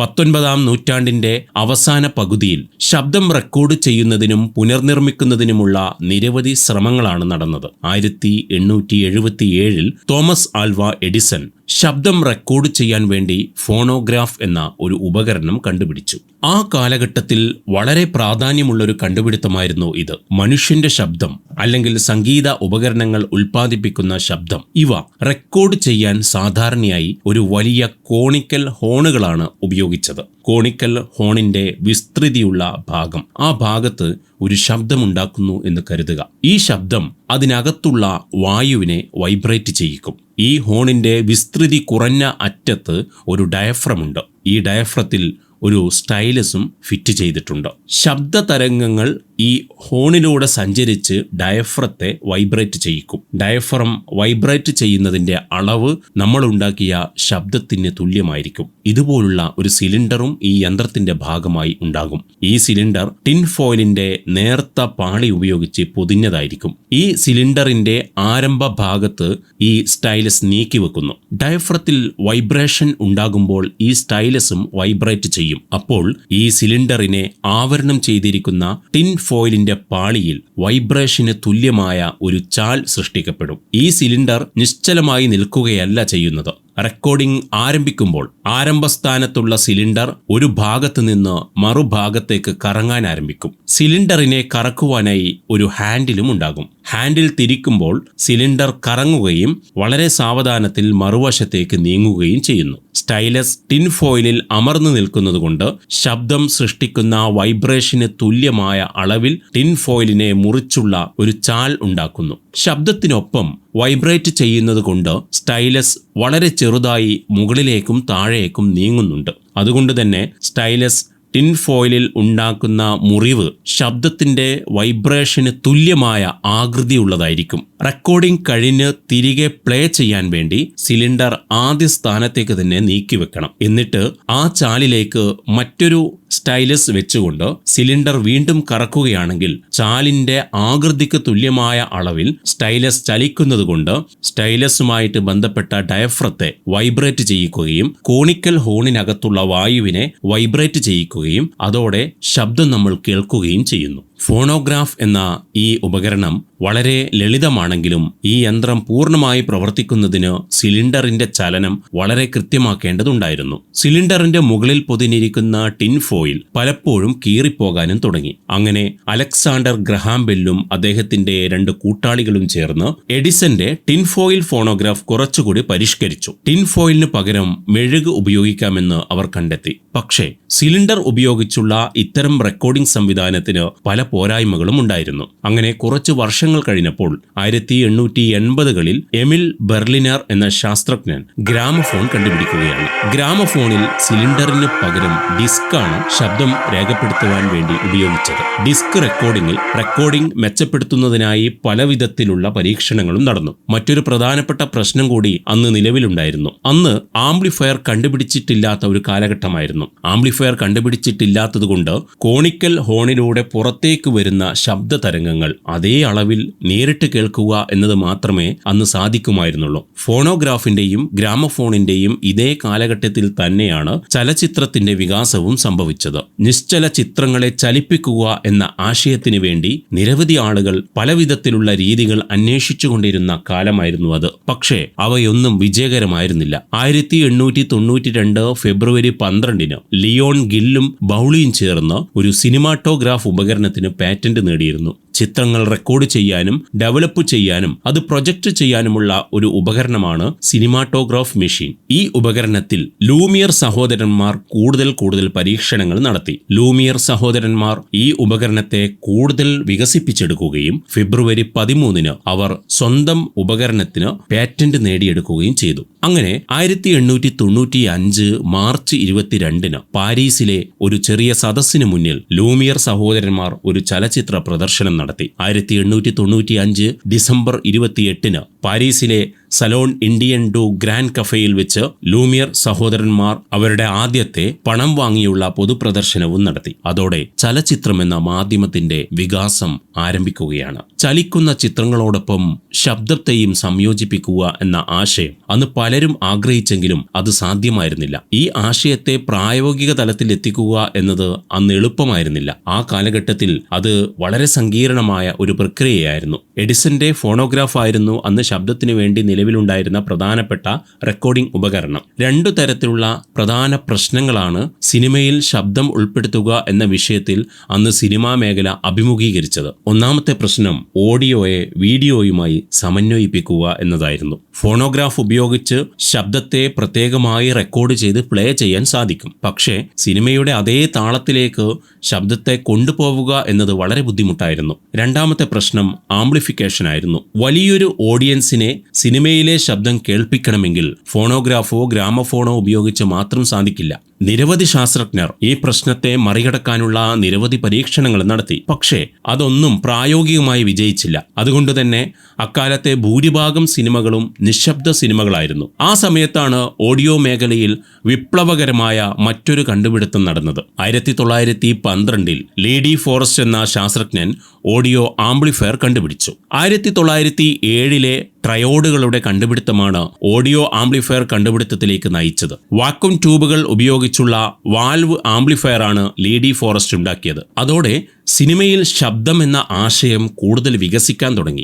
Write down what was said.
പത്തൊൻപതാം നൂറ്റാണ്ടിന്റെ അവസാന പകുതിയിൽ ശബ്ദം റെക്കോർഡ് ചെയ്യുന്നതിനും പുനർനിർമ്മിക്കുന്നതിനുമുള്ള നിരവധി ശ്രമങ്ങളാണ് നടന്നത്. ആയിരത്തി എണ്ണൂറ്റി എഴുപത്തിയേഴിൽ തോമസ് ആൽവ എഡിസൺ ശബ്ദം റെക്കോർഡ് ചെയ്യാൻ വേണ്ടി ഫോണോഗ്രാഫ് എന്ന ഒരു ഉപകരണം കണ്ടുപിടിച്ചു. ആ കാലഘട്ടത്തിൽ വളരെ പ്രാധാന്യമുള്ളൊരു കണ്ടുപിടുത്തമായിരുന്നു ഇത്. മനുഷ്യന്റെ ശബ്ദം അല്ലെങ്കിൽ സംഗീത ഉപകരണങ്ങൾ ഉൽപ്പാദിപ്പിക്കുന്ന ശബ്ദം ഇവ റെക്കോർഡ് ചെയ്യാൻ സാധാരണയായി ഒരു വലിയ കോണിക്കൽ ഹോണുകളാണ് ഉപയോഗിച്ചത്. കോണിക്കൽ ഹോണിന്റെ വിസ്തൃതിയുള്ള ഭാഗം. ആ ഭാഗത്ത് ഒരു ശബ്ദമുണ്ടാക്കുന്നു എന്ന് കരുതുക. ഈ ശബ്ദം അതിനകത്തുള്ള വായുവിനെ വൈബ്രേറ്റ് ചെയ്യിക്കും. ഈ ഹോണിന്റെ വിസ്തൃതി കുറഞ്ഞ അറ്റത്ത് ഒരു ഡയഫ്രമുണ്ട് ഈ ഡയഫ്രത്തിൽ ഒരു സ്റ്റൈലസും ഫിറ്റ് ചെയ്തിട്ടുണ്ട്. ശബ്ദ തരംഗങ്ങൾ ഈ ഹോണിലൂടെ സഞ്ചരിച്ച് ഡയഫ്രത്തെ വൈബ്രേറ്റ് ചെയ്യിക്കും. ഡയഫ്രം വൈബ്രേറ്റ് ചെയ്യുന്നതിന്റെ അളവ് നമ്മൾ ഉണ്ടാക്കിയ ശബ്ദത്തിന് തുല്യമായിരിക്കും. ഇതുപോലുള്ള ഒരു സിലിണ്ടറും ഈ യന്ത്രത്തിന്റെ ഭാഗമായി ഉണ്ടാകും. ഈ സിലിണ്ടർ ടിൻ ഫോയിലിന്റെ നേർത്ത പാളി ഉപയോഗിച്ച് പൊതിഞ്ഞതായിരിക്കും. ഈ സിലിണ്ടറിന്റെ ആരംഭ ഭാഗത്ത് ഈ സ്റ്റൈലസ് നീക്കി വെക്കുന്നു ഡയഫ്രത്തിൽ വൈബ്രേഷൻ ഉണ്ടാകുമ്പോൾ ഈ സ്റ്റൈലസും വൈബ്രേറ്റ് ചെയ്യും. അപ്പോൾ ഈ സിലിണ്ടറിനെ ആവരണം ചെയ്തിരിക്കുന്ന ടിൻ ഫോയിലിന്റെ പാളിയിൽ വൈബ്രേഷന് തുല്യമായ ഒരു ചാൽ സൃഷ്ടിക്കപ്പെടും. ഈ സിലിണ്ടർ നിശ്ചലമായി നിൽക്കുകയല്ല ചെയ്യുന്നത്. റെക്കോർഡിംഗ് ആരംഭിക്കുമ്പോൾ ആരംഭസ്ഥാനത്തുള്ള സിലിണ്ടർ ഒരു ഭാഗത്ത് നിന്ന് മറുഭാഗത്തേക്ക് കറങ്ങാൻ ആരംഭിക്കും. സിലിണ്ടറിനെ കറക്കുവാനായി ഒരു ഹാൻഡിലും ഉണ്ടാകും. ഹാൻഡിൽ തിരിക്കുമ്പോൾ സിലിണ്ടർ കറങ്ങുകയും വളരെ സാവധാനത്തിൽ മറുവശത്തേക്ക് നീങ്ങുകയും ചെയ്യുന്നു. സ്റ്റൈലസ് ടിൻ ഫോയിലിൽ അമർന്നു നിൽക്കുന്നതുകൊണ്ട് ശബ്ദം സൃഷ്ടിക്കുന്ന വൈബ്രേഷന് തുല്യമായ അളവിൽ ടിൻ ഫോയിലിനെ മുറിച്ചുള്ള ഒരു ചാൽ ഉണ്ടാക്കുന്നു. ശബ്ദത്തിനൊപ്പം വൈബ്രേറ്റ് ചെയ്യുന്നത് കൊണ്ട് സ്റ്റൈലസ് വളരെ ചെറുതായി മുകളിലേക്കും താഴേക്കും നീങ്ങുന്നുണ്ട്. അതുകൊണ്ട് തന്നെ സ്റ്റൈലസ് ടിൻ ഫോയിലിൽ ഉണ്ടാക്കുന്ന മുറിവ് ശബ്ദത്തിന്റെ വൈബ്രേഷന് തുല്യമായ ആകൃതിയുള്ളതായിരിക്കും. റെക്കോർഡിംഗ് കഴിഞ്ഞ് തിരികെ പ്ലേ ചെയ്യാൻ വേണ്ടി സിലിണ്ടർ ആദ്യ സ്ഥാനത്തേക്ക് തന്നെ നീക്കിവെക്കണം. എന്നിട്ട് ആ ചാലിലേക്ക് മറ്റൊരു സ്റ്റൈലസ് വെച്ചുകൊണ്ട് സിലിണ്ടർ വീണ്ടും കറക്കുകയാണെങ്കിൽ ചാലിന്റെ ആകൃതിക്ക് തുല്യമായ അളവിൽ സ്റ്റൈലസ് ചലിക്കുന്നതുകൊണ്ട് സ്റ്റൈലസുമായിട്ട് ബന്ധപ്പെട്ട ഡയഫ്രത്തെ വൈബ്രേറ്റ് ചെയ്യിക്കുകയും കോണിക്കൽ ഹോണിനകത്തുള്ള വായുവിനെ വൈബ്രേറ്റ് ചെയ്യിക്കുകയും അതോടെ ശബ്ദം നമ്മൾ കേൾക്കുകയും ചെയ്യുന്നു. ഫോണോഗ്രാഫ് എന്ന ഈ ഉപകരണം വളരെ ലളിതമാണെങ്കിലും ഈ യന്ത്രം പൂർണമായി പ്രവർത്തിക്കുന്നതിന് സിലിണ്ടറിന്റെ ചലനം വളരെ കൃത്യമാക്കേണ്ടതുണ്ടായിരുന്നു. സിലിണ്ടറിന്റെ മുകളിൽ പൊതിഞ്ഞിരിക്കുന്ന ടിൻ ഫോയിൽ പലപ്പോഴും കീറിപ്പോകാനും തുടങ്ങി. അങ്ങനെ അലക്സാണ്ടർ ഗ്രഹാം ബെല്ലും അദ്ദേഹത്തിന്റെ രണ്ട് കൂട്ടാളികളും ചേർന്ന് എഡിസന്റെ ടിൻ ഫോയിൽ ഫോണോഗ്രാഫ് കുറച്ചുകൂടി പരിഷ്കരിച്ചു. ടിൻ ഫോയിലിന് പകരം മെഴുക് ഉപയോഗിക്കാമെന്ന് അവർ കണ്ടെത്തി. പക്ഷേ സിലിണ്ടർ ഉപയോഗിച്ചുള്ള ഇത്തരം റെക്കോർഡിംഗ് സംവിധാനത്തിന് പല പോരായ്മകളും ഉണ്ടായിരുന്നു. അങ്ങനെ കുറച്ച് വർഷങ്ങൾ കഴിഞ്ഞപ്പോൾ ആയിരത്തി എണ്ണൂറ്റി എൺപതുകളിൽ എമിൽ ബെർലിനർ എന്ന ശാസ്ത്രജ്ഞൻ ഗ്രാമഫോൺ കണ്ടുപിടിക്കുകയാണ്. ഗ്രാമഫോണിൽ സിലിണ്ടറിന് പകരം ഡിസ്കാണ് ശബ്ദം രേഖപ്പെടുത്തുവാൻ വേണ്ടി ഉപയോഗിച്ചത്. ഡിസ്ക് റെക്കോർഡിംഗിൽ റെക്കോർഡിംഗ് മെച്ചപ്പെടുത്തുന്നതിനായി പല വിധത്തിലുള്ള പരീക്ഷണങ്ങളും നടന്നു. മറ്റൊരു പ്രധാനപ്പെട്ട പ്രശ്നം കൂടി അന്ന് നിലവിലുണ്ടായിരുന്നു. അന്ന് ആംപ്ലിഫയർ കണ്ടുപിടിച്ചിട്ടില്ലാത്ത ഒരു കാലഘട്ടമായിരുന്നു. ആംപ്ലിഫയർ കണ്ടുപിടിച്ചിട്ടില്ലാത്തതുകൊണ്ട് കോണിക്കൽ ഹോണിലൂടെ പുറത്തേക്ക് വരുന്ന ശബ്ദ തരംഗങ്ങൾ അതേ അളവിൽ നേരിട്ട് കേൾക്കുക എന്നത് മാത്രമേ അന്ന് സാധിക്കുമായിരുന്നുള്ളൂ. ഫോണോഗ്രാഫിന്റെയും ഗ്രാമഫോണിന്റെയും ഇതേ കാലഘട്ടത്തിൽ തന്നെയാണ് ചലച്ചിത്രത്തിന്റെ വികാസവും സംഭവിച്ചത്. നിശ്ചല ചിത്രങ്ങളെ ചലിപ്പിക്കുക എന്ന ആശയത്തിന് വേണ്ടി നിരവധി ആളുകൾ പലവിധത്തിലുള്ള രീതികൾ അന്വേഷിച്ചുകൊണ്ടിരുന്ന കാലമായിരുന്നു അത്. പക്ഷേ അവയൊന്നും വിജയകരമായിരുന്നില്ല. ആയിരത്തി എണ്ണൂറ്റി തൊണ്ണൂറ്റി രണ്ട് ഫെബ്രുവരി പന്ത്രണ്ടിന് ലിയോൺ ഗില്ലും ബൗളിയും ചേർന്ന് ഒരു സിനിമാറ്റോഗ്രാഫ് ഉപകരണത്തിന് പാറ്റന്റ് നേടിയിരുന്നു. ചിത്രങ്ങൾ റെക്കോർഡ് ചെയ്യാനും ഡെവലപ്പ് ചെയ്യാനും അത് പ്രൊജക്റ്റ് ചെയ്യാനുമുള്ള ഒരു ഉപകരണമാണ് സിനിമാറ്റോഗ്രാഫ് മെഷീൻ ഈ ഉപകരണത്തിൽ ലൂമിയർ സഹോദരന്മാർ കൂടുതൽ കൂടുതൽ പരീക്ഷണങ്ങൾ നടത്തി. ലൂമിയർ സഹോദരന്മാർ ഈ ഉപകരണത്തെ കൂടുതൽ വികസിപ്പിച്ചെടുക്കുകയും ഫെബ്രുവരി പതിമൂന്നിന് അവർ സ്വന്തം ഉപകരണത്തിന് പാറ്റന്റ് നേടിയെടുക്കുകയും ചെയ്തു. അങ്ങനെ ആയിരത്തി എണ്ണൂറ്റി തൊണ്ണൂറ്റി അഞ്ച് മാർച്ച് ഇരുപത്തിരണ്ടിന് പാരീസിലെ ഒരു ചെറിയ സദസ്സിന് മുന്നിൽ ലൂമിയർ സഹോദരന്മാർ ഒരു ചലച്ചിത്ര പ്രദർശനം നടത്തി. ആയിരത്തി എണ്ണൂറ്റി തൊണ്ണൂറ്റി അഞ്ച് ഡിസംബർ ഇരുപത്തിയെട്ടിന് പാരീസിലെ സലോൺ ഇന്ത്യൻ ഡു ഗ്രാൻഡ് കഫേയിൽ വെച്ച് ലൂമിയർ സഹോദരന്മാർ അവരുടെ ആദ്യത്തെ പണം വാങ്ങിയുള്ള പൊതുപ്രദർശനവും നടത്തി. അതോടെ ചലച്ചിത്രം എന്ന മാധ്യമത്തിന്റെ വികാസം ആരംഭിക്കുകയാണ്. ചലിക്കുന്ന ചിത്രങ്ങളോടൊപ്പം ശബ്ദത്തെയും സംയോജിപ്പിക്കുക എന്ന ആശയം അന്ന് പലരും ആഗ്രഹിച്ചെങ്കിലും അത് സാധ്യമായിരുന്നില്ല. ഈ ആശയത്തെ പ്രായോഗിക തലത്തിൽ എത്തിക്കുക എന്നത് അന്ന് എളുപ്പമായിരുന്നില്ല. ആ കാലഘട്ടത്തിൽ അത് വളരെ സങ്കീർണമായ ഒരു പ്രക്രിയയായിരുന്നു. എഡിസന്റെ ഫോണോഗ്രാഫ് ആയിരുന്നു അന്ന് ശബ്ദത്തിന് വേണ്ടി നിലവിലുണ്ടായിരുന്ന പ്രധാനപ്പെട്ട റെക്കോർഡിംഗ് ഉപകരണം. രണ്ടു തരത്തിലുള്ള പ്രധാന പ്രശ്നങ്ങളാണ് സിനിമയിൽ ശബ്ദം ഉൾപ്പെടുത്തുക എന്ന വിഷയത്തിൽ അന്ന് സിനിമാ മേഖല അഭിമുഖീകരിച്ചത്. ഒന്നാമത്തെ പ്രശ്നം ഓഡിയോയെ വീഡിയോയുമായി സമന്വയിപ്പിക്കുക എന്നതായിരുന്നു. ഫോണോഗ്രാഫ് ഉപയോഗിച്ച് ശബ്ദത്തെ പ്രത്യേകമായി റെക്കോർഡ് ചെയ്ത് പ്ലേ ചെയ്യാൻ സാധിക്കും. പക്ഷേ സിനിമയുടെ അതേ താളത്തിലേക്ക് ശബ്ദത്തെ കൊണ്ടുപോവുക എന്നത് വളരെ ബുദ്ധിമുട്ടായിരുന്നു. രണ്ടാമത്തെ പ്രശ്നം ആംപ്ലിഫിക്കേഷൻ ആയിരുന്നു വലിയൊരു ഓഡിയൻസിനെ സിനിമയിലെ ശബ്ദം കേൾപ്പിക്കണമെങ്കിൽ ഫോണോഗ്രാഫോ ഗ്രാമഫോണോ ഉപയോഗിച്ച് മാത്രം സാധിക്കില്ല. നിരവധി ശാസ്ത്രജ്ഞർ ഈ പ്രശ്നത്തെ മറികടക്കാനുള്ള നിരവധി പരീക്ഷണങ്ങൾ നടത്തി. പക്ഷേ അതൊന്നും പ്രായോഗികമായി വിജയിച്ചില്ല. അതുകൊണ്ട് തന്നെ അക്കാലത്തെ ഭൂരിഭാഗം സിനിമകളും നിശബ്ദ സിനിമകളായിരുന്നു. ആ സമയത്താണ് ഓഡിയോ മേഖലയിൽ വിപ്ലവകരമായ മറ്റൊരു കണ്ടുപിടുത്തം നടന്നത്. ആയിരത്തി തൊള്ളായിരത്തി പന്ത്രണ്ടിൽ ലേഡി ഫോറസ്റ്റ് എന്ന ശാസ്ത്രജ്ഞൻ ഓഡിയോ ആംപ്ലിഫയർ കണ്ടുപിടിച്ചു. ആയിരത്തി തൊള്ളായിരത്തി ഏഴിലെ ട്രയോഡുകളുടെ കണ്ടുപിടുത്തമാണ് ഓഡിയോ ആംപ്ലിഫയർ കണ്ടുപിടുത്തത്തിലേക്ക് നയിച്ചത്. വാക്വം ട്യൂബുകൾ ഉപയോഗിച്ചുള്ള വാൽവ് ആംപ്ലിഫയർ ആണ് ലേഡി ഫോറസ്റ്റ് ഉണ്ടാക്കിയത്. അതോടെ സിനിമയിൽ ശബ്ദം എന്ന ആശയം കൂടുതൽ വികസിക്കാൻ തുടങ്ങി.